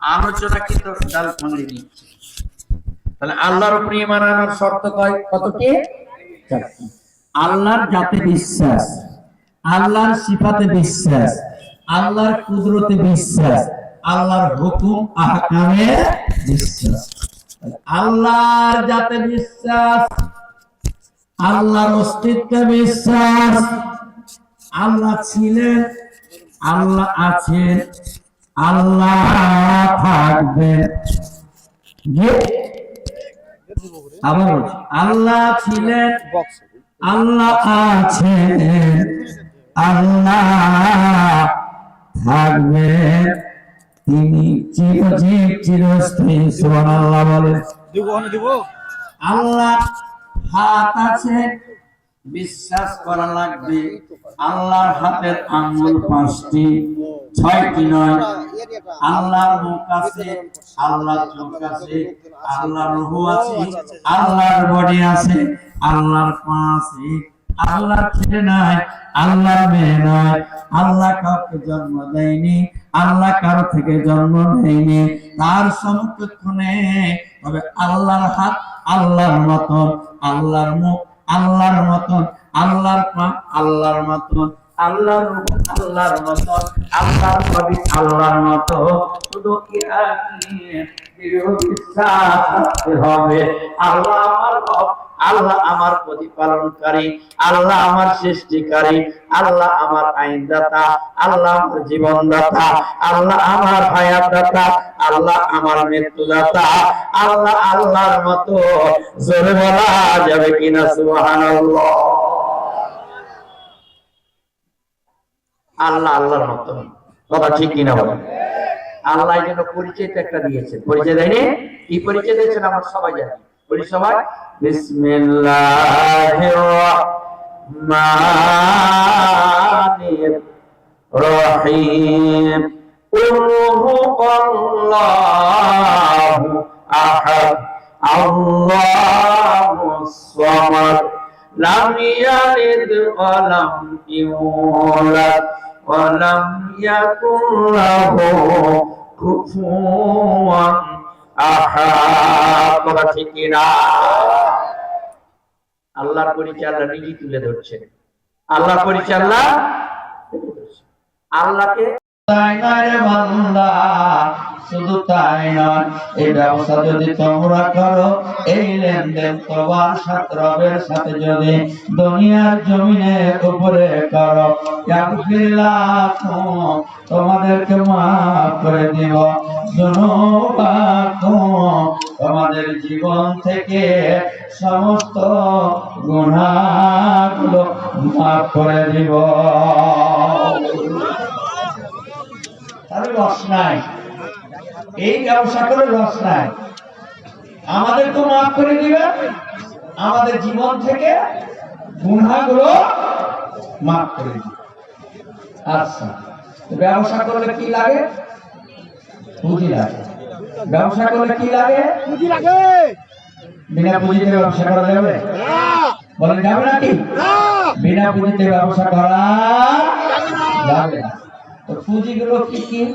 আলোচনা কিন্তু দিচ্ছে তাহলে আল্লাহর উপরে ইমান আনার শর্ত কতটি আল্লাহর জাতে বিশ্বাস আল্লাহর সিফাতে বিশ্বাস আল্লাহর কুদরতে বিশ্বাস আল্লাহর হুকুম আহকামে বিশ্বাস। আল্লাহর জাতে বিশ্বাস আল্লাহর অস্তিত্বে বিশ্বাস আল্লাহ ছিলেন আল্লাহ আছেন আল্লাহ থাকবেন। যে আবার বলছি, আল্লাহ ছিলেন আল্লাহ আছেন আল্লাহ থাকবেন। তিনি চিরজীব চিরস্থায়ী সুবহানাল্লাহ দিব। আল্লাহ হাত আছে বিশ্বাস করা লাগবে। আল্লাহর হাতের আঙ্গুল পাঁচটি, ছয়টি নয়। আল্লাহর মুখ আছে, আল্লাহর চোখ আছে, আল্লাহর রুহু আছে, আল্লাহর বডি আছে, আল্লাহর পা আছে। আল্লাহর ছেলে নাই, আল্লাহর মেয়ে নয় আল্লাহ কাউকে জন্ম দেয়নি, আল্লাহ কারও থেকে জন্ম নেয়নি। তার সমকক্ষণে তবে আল্লাহর হাত, আল্লাহর মতন আল্লাহর মুখ আল্লাহর মতন আল্লাহর পা আল্লাহর মতন। আল্লাহর আল্লাহর মতন আল্লাহর ছবি আল্লাহর মতো। শুধু হবে। আল্লাহ আমার আল্লাহ আমার প্রতিপালনকারী, আল্লাহ আমার সৃষ্টিকারী, আল্লাহ আমার আইনদাতা, আল্লাহ আমার জীবনদাতা, আল্লাহ আমার হায়াতদাতা, আল্লাহ আমার মৃত্যুদাতা, আল্লাহ আল্লাহর মতো। জোরে বলা যাবে কিনা সুবহানাল্লাহ? আল্লাহ আল্লাহর মত। বাবা, ঠিক কিনা বলেন আল্লাহ যেন পরিচয় একটা দিয়েছে পরিচয় দেয়নি? কি পরিচয় দিয়েছেন? আমার সবাই জানি। বলি সবাই, বিসমিল্লাহির রহিম। আল্লাহু আহাদ। আল্লাহু সামাদ। লাম ইয়ালিদ ওয়া লাম ইউলাদ। ولم يكن له كفوا أحد কথা ঠিক কিনা আল্লাহর পরিচয় আল্লাহ নিজেই তুলে ধরছেন আল্লাহর পরিচয় আল্লাহ তুলে ধরছেন। আল্লাহকে তাই নয় রে বান্দা শুধু তাই নয়, এই ব্যবসা যদি তোমরা করো, এই লেনদেন তোমার সাথে রবের সাথে যদি দুনিয়ার জমিনে উপরে করো তোমাদেরকে মাফ করে দিব। তোমাদের জীবন থেকে সমস্ত গুনাহগুলো মাফ করে দিব। তাহলে রস এই ব্যবসা করে রস নাই। আমাদের তো মাফ করে দিবে। আমাদের জীবন থেকে গুণাগুলো মাফ করে দিবে। আচ্ছা ব্যবসা করলে কি লাগে? পুঁজি লাগে। ব্যবসা করলে কি লাগে? পুঁজি লাগে। বিনা পুঁজিতে ব্যবসা করা যাবে? বলেন যাবে নাকি বিনা পুঁজিতে ব্যবসা করা যাবে না। তো পুঁজিগুলো কি কি?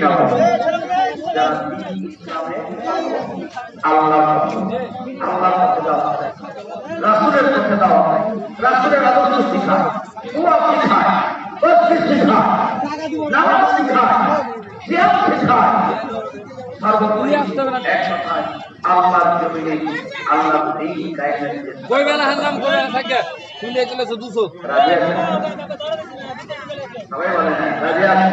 তারা শিখি না যারা আল্লাহ আল্লাহ রাসুলের পক্ষে দেওয়া রাসুলের আদর্শ শিখায় দোয়া শিখায় তসবিহ শিখায় নামাজ শিখায় সিয়াম শিখায় সর্বোপরি এক কথায় আল্লাহর জমিনে আল্লাহ এই কায়দা কই বেলা হান্দাম করে থাকে তুলে চলেছে দুশো রাজি আছেন? সবাই হ্যাঁ, রাজি আছেন?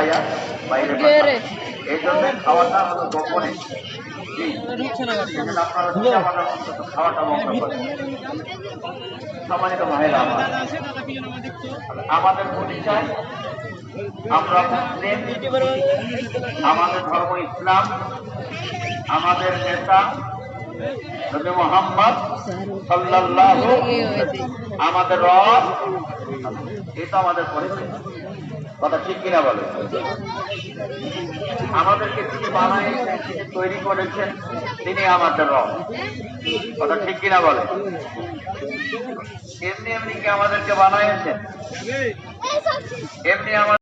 খাইয়া বাইরে। এই জন্য খাওয়াটা হলো গোপনে। আপনারা আমাদের খাওয়াটা বন্ধ করেন। সম্মানিত ভাইরা আমার। আমাদের পরিচয় আমরা মুসলিম। আমাদের ধর্ম ইসলাম। আমাদের নেতা নবী মোহাম্মদ সাল্লাল্লাহু আমাদের রব। এটা আমাদের পরিচয়। কথা ঠিক কিনা বলে? আমাদেরকে তিনি বানাইছেন তিনি তৈরি করেছেন তিনি আমাদের রব। কথা ঠিক কিনা বলে? এমনি এমনি কি আমাদেরকে বানাইছেন এমনি আমাদের